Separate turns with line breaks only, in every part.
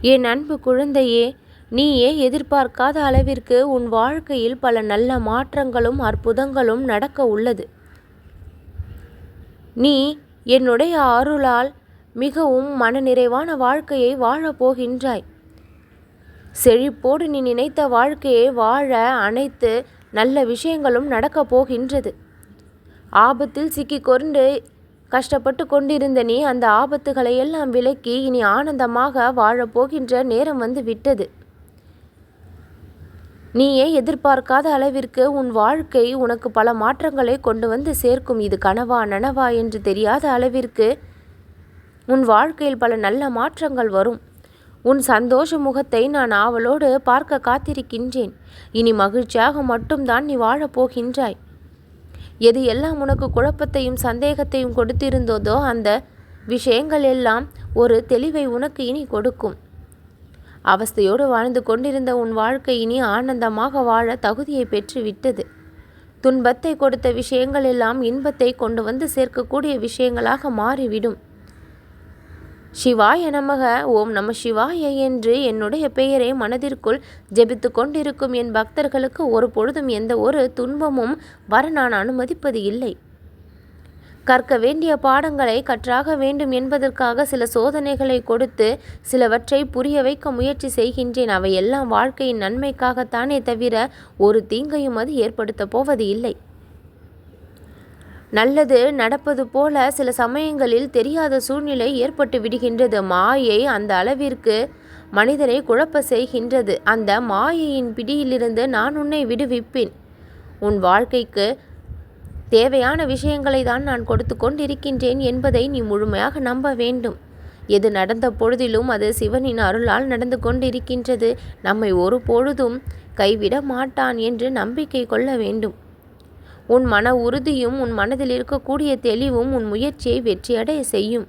என் அன்பு குழந்தையே நீயே எதிர்பார்க்காத அளவிற்கு உன் வாழ்க்கையில் பல நல்ல மாற்றங்களும் அற்புதங்களும் நடக்க உள்ளது. நீ என்னுடைய அருளால் மிகவும் மனநிறைவான வாழ்க்கையை வாழப்போகின்றாய் செழிப்போடு நீ நினைத்த வாழ்க்கையை வாழ அனைத்து நல்ல விஷயங்களும் நடக்கப் போகின்றது. ஆபத்தில் சிக்கிக்கொண்டு கஷ்டப்பட்டு கொண்டிருந்த நீ அந்த ஆபத்துகளை எல்லாம் விலக்கி இனி ஆனந்தமாக வாழப்போகின்ற நேரம் வந்து விட்டது. நீயே எதிர்பார்க்காத அளவிற்கு உன் வாழ்க்கை உனக்கு பல மாற்றங்களை கொண்டு வந்து சேர்க்கும். இது கனவா நனவா என்று தெரியாத அளவிற்கு உன் வாழ்க்கையில் பல நல்ல மாற்றங்கள் வரும். உன் சந்தோஷ முகத்தை நான் ஆவலோடு பார்க்க காத்திருக்கின்றேன். இனி மகிழ்ச்சியாக மட்டும்தான் நீ வாழப்போகின்றாய். எது எல்லாம் உனக்கு குழப்பத்தையும் சந்தேகத்தையும் கொடுத்திருந்ததோ அந்த விஷயங்கள் எல்லாம் ஒரு தெளிவை உனக்கு இனி கொடுக்கும். அவஸ்தையோடு வாழ்ந்து கொண்டிருந்த உன் வாழ்க்கை இனி ஆனந்தமாக வாழ தகுதியை பெற்று விட்டது துன்பத்தை கொடுத்த விஷயங்கள் எல்லாம் இன்பத்தை கொண்டு வந்து சேர்க்கக்கூடிய விஷயங்களாக மாறிவிடும். சிவாய நமக ஓம் நம சிவாய என்று என்னுடைய பெயரை மனதிற்குள் ஜெபித்து கொண்டிருக்கும் என் பக்தர்களுக்கு ஒரு பொழுதும் எந்த ஒரு துன்பமும் வர நான் அனுமதிப்பது இல்லை. கற்க வேண்டிய பாடங்களை கற்றாக வேண்டும் என்பதற்காக சில சோதனைகளை கொடுத்து சிலவற்றை புரிய வைக்க முயற்சி செய்கின்றேன். அவை எல்லாம் வாழ்க்கையின் நன்மைக்காகத்தானே தவிர ஒரு தீங்கையும் அது ஏற்படுத்தப் போவது இல்லை நல்லது நடப்பது போல சில சமயங்களில் தெரியாத சூழ்நிலை ஏற்பட்டு விடுகின்றது. மாயை அந்த அளவிற்கு மனிதனை குழப்ப செய்கின்றது. அந்த மாயையின் பிடியிலிருந்து நான் உன்னை விடுவிப்பேன். உன் வாழ்க்கைக்கு தேவையான விஷயங்களை தான் நான் கொடுத்து கொண்டிருக்கின்றேன் என்பதை நீ முழுமையாக நம்ப வேண்டும். எது நடந்த பொழுதிலும் அது சிவனின் அருளால் நடந்து கொண்டிருக்கின்றது. நம்மை ஒரு பொழுதும் கைவிட மாட்டான் என்று நம்பிக்கை கொள்ள வேண்டும். உன் மன உறுதியும் உன் மனதில் இருக்கக்கூடிய தெளிவும் உன் முயற்சியை வெற்றியடைய செய்யும்.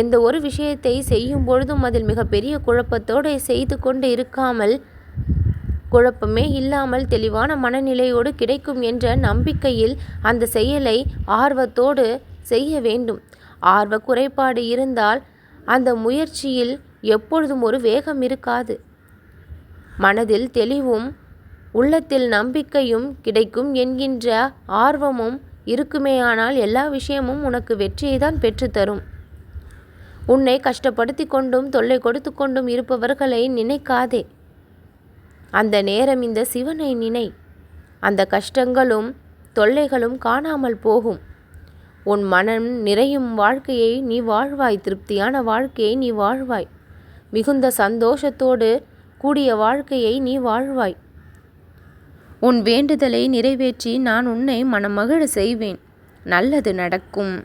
எந்த ஒரு விஷயத்தை செய்யும் பொழுதும் அதில் மிகப்பெரிய குழப்பத்தோடு செய்து கொண்டு இருக்காமல் குழப்பமே இல்லாமல் தெளிவான மனநிலையோடு கிடைக்கும் என்ற நம்பிக்கையில் அந்த செயலை ஆர்வத்தோடு செய்ய வேண்டும். ஆர்வ குறைபாடு இருந்தால் அந்த முயற்சியில் எப்பொழுதும் ஒரு வேகம் இருக்காது. மனதில் தெளிவும் உள்ளத்தில் நம்பிக்கையும் கிடைக்கும் என்கின்ற ஆர்வமும் இருக்குமேயானால் எல்லா விஷயமும் உனக்கு வெற்றியை தான் பெற்றுத்தரும் உன்னை கஷ்டப்படுத்தி கொண்டும் தொல்லை கொடுத்து கொண்டும் இருப்பவர்களை நினைக்காதே. அந்த நேரம் இந்த சிவனை நினை. அந்த கஷ்டங்களும் தொல்லைகளும் காணாமல் போகும். உன் மனம் நிறையும் வாழ்க்கையை நீ வாழ்வாய் திருப்தியான வாழ்க்கையை நீ வாழ்வாய். மிகுந்த சந்தோஷத்தோடு கூடிய வாழ்க்கையை நீ வாழ்வாய். உன் வேண்டுதலை நிறைவேற்றி நான் உன்னை மனமகிழ செய்வேன். நல்லது நடக்கும்.